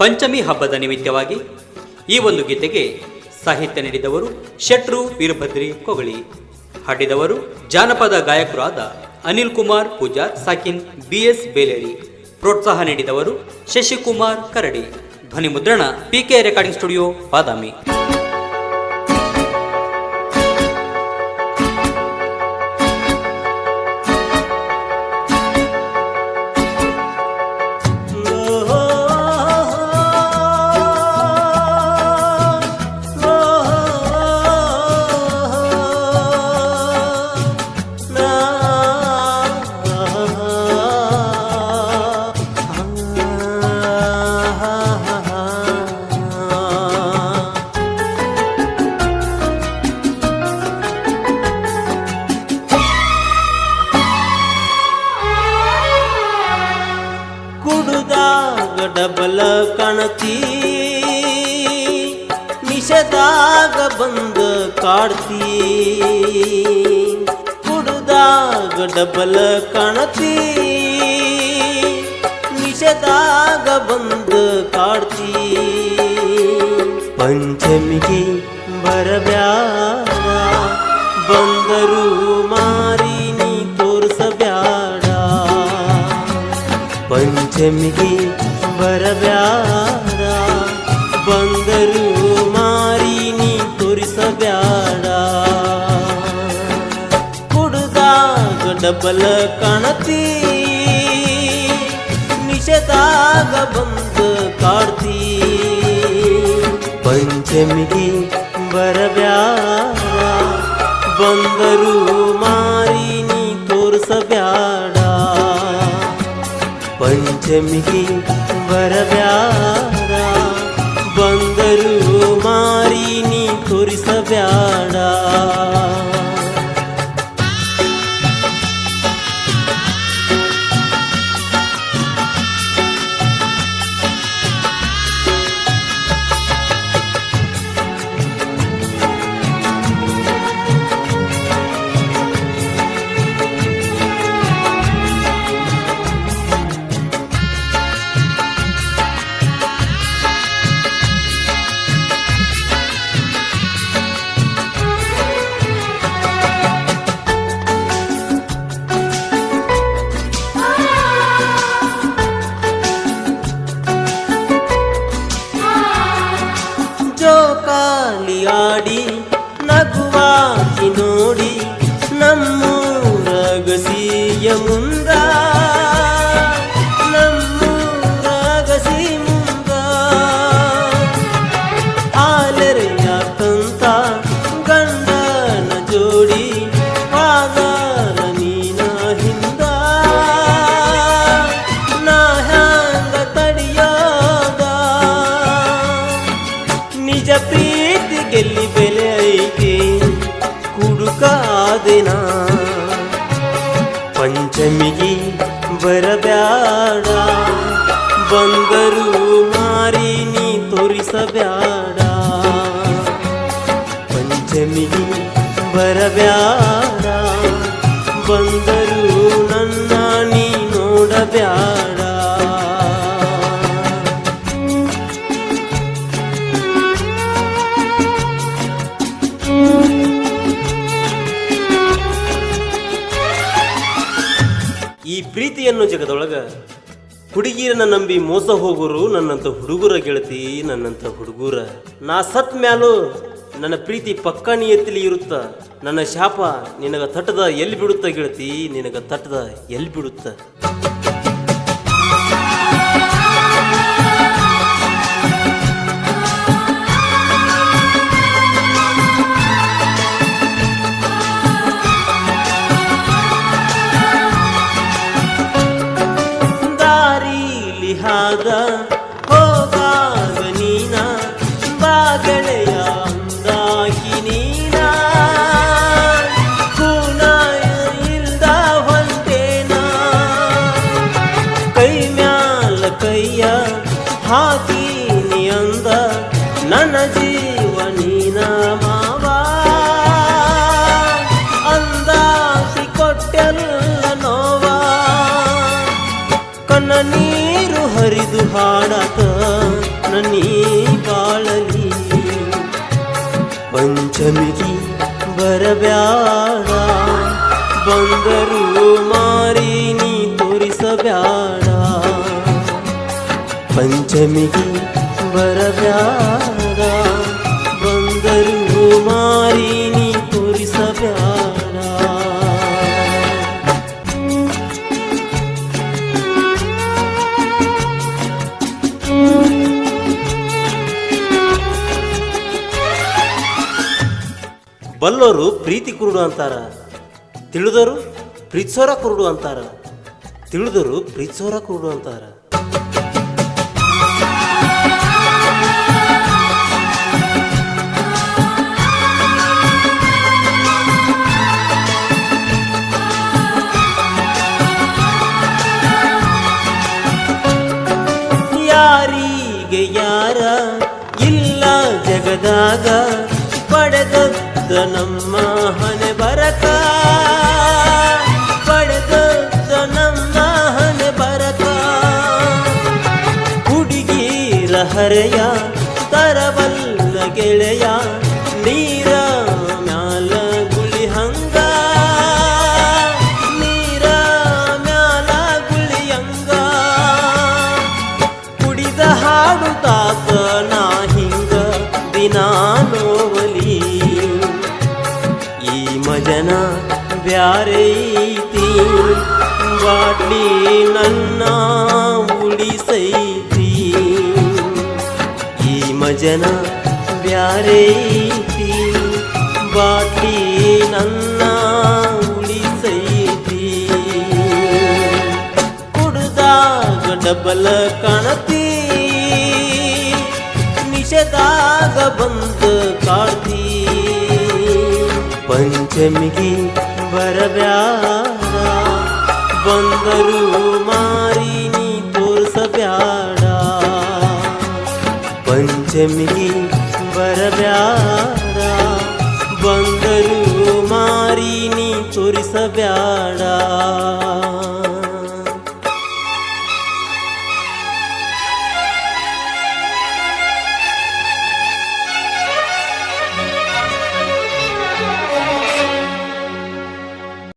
ಪಂಚಮಿ ಹಬ್ಬದ ನಿಮಿತ್ತವಾಗಿ ಈ ಒಂದು ಗೀತೆಗೆ ಸಾಹಿತ್ಯ ನೀಡಿದವರು ಶೆಟ್ರು ವೀರಭದ್ರಿ ಕೊಗಳಿ. ಹಾಡಿದವರು ಜಾನಪದ ಗಾಯಕರಾದ ಅನಿಲ್ ಕುಮಾರ್ ಪೂಜಾರ್ ಸಾಕಿನ್ ಬಿ ಎಸ್ ಬೇಲೇರಿ. ಪ್ರೋತ್ಸಾಹ ನೀಡಿದವರು ಶಶಿಕುಮಾರ್ ಕರಡಿ. ಧ್ವನಿ ಮುದ್ರಣ ಪಿಕೆ ರೆಕಾರ್ಡಿಂಗ್ ಸ್ಟುಡಿಯೋ ಬಾದಾಮಿ. ಕುಡುದಾಗ ಡಬಲ ಕಣತಿ. ನಿಷದಾಗ ಬಂದ ಕಾಡ್ತಿ. ಕುಡುದಾಗ ಡಬಲ ಕಣತಿ. ನಿಷದಾಗ ಬಂದ ಪಂಚಮಿಗೆ ಬರಬ್ಯಾಡ ಬಂದರು ಮಾರಿ ನೀ ತೋರಿಸಬ್ಯಾಡ ಕುಡ್ದಾಗ ಡಬಲ ಕಣತಿ ನಿಷದಾಗ ಬಂದ ಕಾಡ್ತಿ ಪಂಚಮಿಗೆ ಬರಬ್ಯಾಡ ಬಂದರು ಮಾರಿ ಪಂಚಮಿಗೆ ಬರಬ್ಯಾಡ ಬಂದರು ನಮ್ಮೂರ ಗಸಿಯ ಮುಂದ. ನಮ್ಮೂರ ಗಸಿ ಮುಂದ. ಆಲರೆಯ ಕಂತ ಗಂಡನ ಜೋಡಿ. ಕುಡುಕಾದಿನ ಪಂಚಮಿಗೆ ಬರಬ್ಯಾಡ. ಬಂದರು ಮಾರಿ ನೀ ತೋರಿಸಬ್ಯಾಡ. ಪಂಚಮಿಗೆ ಬರಬ್ಯಾಡ. ಬಂದರು ನನ್ನ ನೀ ನೋಡಬ್ಯಾಡ. ಪ್ರೀತಿಯನ್ನು ಜಗದೊಳಗ ಹುಡುಗಿಯರನ್ನ ನಂಬಿ ಮೋಸ ಹೋಗೋರು ನನ್ನಂತ ಹುಡುಗರ ಗೆಳತಿ, ನನ್ನಂತ ಹುಡುಗರ. ನಾ ಸತ್ ಮ್ಯಾಲೂ ನನ್ನ ಪ್ರೀತಿ ಪಕ್ಕ ಎತ್ತಲಿ ಇರುತ್ತ. ನನ್ನ ಶಾಪ ನಿನಗ ತಟ್ಟದ ಎಲ್ಲಿ ಬಿಡುತ್ತ ಗೆಳತಿ, ನಿನಗ ತಟ್ಟದ ಎಲ್ಲಿ ಬಿಡುತ್ತ? ಬಾಗೆಳೆಯ ಅಂದಾಗಿ ನೀನ. ಕೂನಾಯ ಇಲ್ದ ಹೊಂಟೇನ. ಕೈ ಮ್ಯಾಲ ಕೈಯ ಹಾಕೀನಿ ಅಂದ, ನನ್ನ ಜೀವ ನೀನ ಮಾವ. ಅಂದಾಸಿ ಕೊಟ್ಟೆಲ್ಲ ನೋವಾ. ಕನ್ನ ನೀರು ಹರಿದು ಹಾಡತ, ನನ್ನೀ ಬಾಳಲಿ ಪಂಚಮಿಗಿ ಬರಬ್ಯಾಡ ಬಂದರು ಮಾರಿ ನೀ ತೋರಿಸಬ್ಯಾಡ ಪಂಚಮಿಗಿ ಬರಬ್ಯಾಡ ಬಲ್ಲೋರು ಪ್ರೀತಿ ಕುರುಡು ಅಂತಾರ. ತಿಳಿದೋರು ಪ್ರೀತಿಸೋರ ಕುರುಡು ಅಂತಾರ. ತಿಳಿದೋರು ಪ್ರೀತಿಸೋರ ಕುರುಡು ಅಂತಾರ. ಯಾರಿಗೆ ಯಾರ ಇಲ್ಲ ಜಗದಾಗ ಪಡೆದದ್ದ ನಮ್ಮ ಹಣೆ ಬರಕ ಪಡೆದದ್ದ ನಮ್ಮ ಹಣೆ ಬರಕ. ಹುಡುಗಿ ಹರೆಯ ತರವಲ್ಲ ಗೆಳೆಯ ನೀರ ಬಾಟ್ಲಿ ನನ್ನ ಉಳಿಸೈತಿ ಈ ಮಜನ ಬ್ಯಾರೆ ಐತಿ ಬಾಟ್ಲಿ ನನ್ನ ಉಳಿಸೈತಿ ಕುಡ್ದಾಗ ಡಬಲ ಕಾಣತಿ ನಿಷದಾಗ ಬಂದ ಕಾಡ್ತಿ ಪಂಚಮಿಗಿ बिनि तोस प्याडा पञ्चमी वर प्याडा बानि तोरस प्याडा